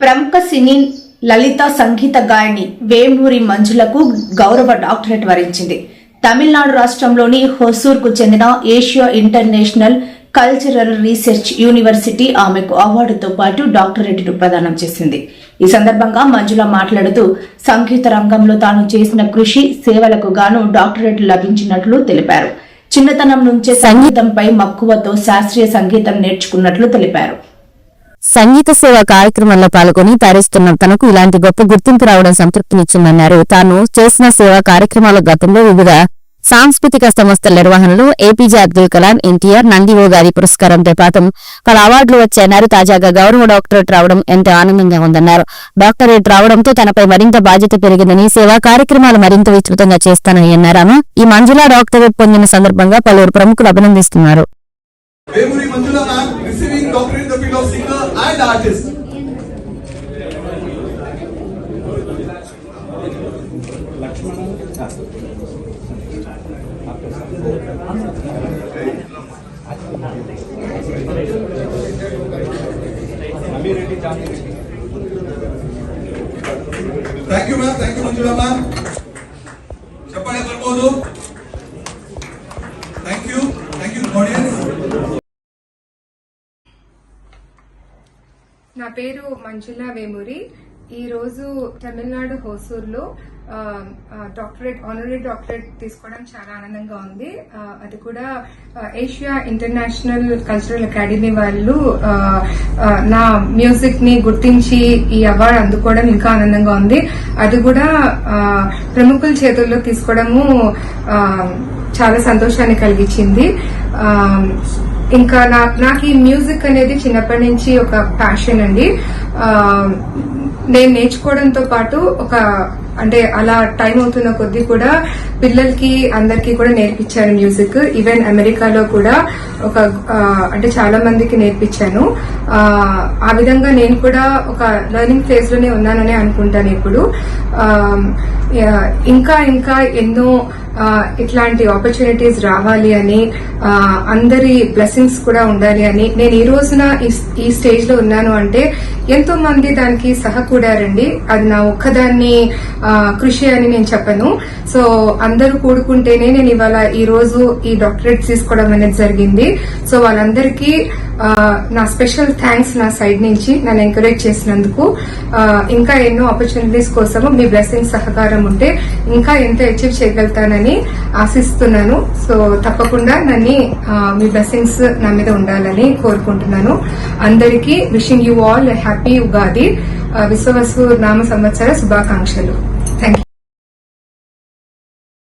ప్రముఖ సినీ లలిత సంగీత గాయని వేమూరి మంజులకు గౌరవ డాక్టరేట్ వరించింది. తమిళనాడు రాష్ట్రంలోని హొసూర్కు చెందిన Asia International Cultural Research University ఆమెకు అవార్డుతో పాటు డాక్టరేట్ను ప్రదానం చేసింది. ఈ సందర్భంగా మంజుల మాట్లాడుతూ సంగీత రంగంలో తాను చేసిన కృషి సేవలకు గాను డాక్టరేట్ లభించినట్లు తెలిపారు. చిన్నతనం నుంచే సంగీతంపై మక్కువతో శాస్త్రీయ సంగీతం నేర్చుకున్నట్లు తెలిపారు. సంగీత సేవ కార్యక్రమంలో పాల్గొని తరిస్తున్న తనకు ఇలాంటి గొప్ప గుర్తింపు రావడం సంతృప్తినిచ్చిందన్నారు. తాను చేసిన సేవా కార్యక్రమాల గతంలో వివిధ సాంస్కృతిక సంస్థల నిర్వహణలో ఏపీజే అబ్దుల్ కలాం ఎన్టీఆర్ నందివో గారి పురస్కారంతో పాటు పలు అవార్డులు వచ్చాయన్నారు. తాజాగా గౌరవ డాక్టరేట్ రావడం ఎంతో ఆనందంగా ఉందన్నారు. డాక్టరేట్ రావడంతో తనపై మరింత బాధ్యత పెరిగిందని సేవా కార్యక్రమాలు మరింత విస్తృతంగా చేస్తానని అన్నారు. ఈ మంజుల డాక్టరేట్ పొందిన సందర్భంగా పలువురు ప్రముఖులు అభినందిస్తున్నారు. Vemuri Manjula ma'am receiving doctorate in the field of singer and artist. Thank you ma'am, thank you Manjula ma'am. చెప్పండి నా పేరు మంజుల వేమూరి. ఈ రోజు తమిళనాడు హోసూర్లో డాక్టరేట్ ఆనరీ డాక్టరేట్ తీసుకోవడం చాలా ఆనందంగా ఉంది. అది కూడా ఏషియా ఇంటర్నేషనల్ కల్చరల్ అకాడమీ వాళ్ళు నా మ్యూజిక్ని గుర్తించి ఈ అవార్డు అందుకోవడం ఇంకా ఆనందంగా ఉంది. అది కూడా ప్రముఖుల చేతుల్లో తీసుకోవడము చాలా సంతోషాన్ని కలిగించింది. ఇంకా నా నాకు ఈ మ్యూజిక్ అనేది చిన్నప్పటి నుంచి ఒక ప్యాషన్ అండి. నేను నేర్చుకోవడంతో పాటు ఒక అంటే అలా టైం అవుతున్న కొద్దీ కూడా పిల్లలకి అందరికీ కూడా నేర్పించాను మ్యూజిక్ ఈవెన్ అమెరికాలో కూడా ఒక అంటే చాలా మందికి నేర్పించాను. ఆ, విధంగా నేను కూడా ఒక లెర్నింగ్ ఫేజ్లోనే ఉన్నానని అనుకుంటాను ఇప్పుడు. ఇంకా ఇంకా ఎన్నో ఇట్లాంటి ఆపర్చునిటీస్ రావాలి అని అందరి బ్లెస్సింగ్స్ కూడా ఉండాలి అని నేను ఈ రోజున ఈ- స్టేజ్లో ఉన్నాను అంటే ఎంతో మంది దానికి సహకూడారండి. అది నా ఒక్కదాన్ని కృషి అని నేను చెప్పను. సో అందరూ కూడుకుంటేనే నేను ఇవాళ ఈ రోజు ఈ డాక్టరేట్ తీసుకోవడం అనేది జరిగింది. సో వాళ్ళందరికీ నా స్పెషల్ థ్యాంక్స్ నా సైడ్ నుంచి నన్ను ఎంకరేజ్ చేసినందుకు. ఇంకా ఎన్నో ఆపర్చునిటీస్ కోసము మీ బ్లెస్సింగ్ సహకారం ఉంటే ఇంకా ఎంత అచీవ్ చేయగలుగుతానని ఆశిస్తున్నాను. సో తప్పకుండా నన్ను మీ బ్లెస్సింగ్స్ నా మీద ఉండాలని కోరుకుంటున్నాను. అందరికీ wishing you all happy Ugadi. Vishvavasu నామ సంవత్సర శుభాకాంక్షలు. Thank you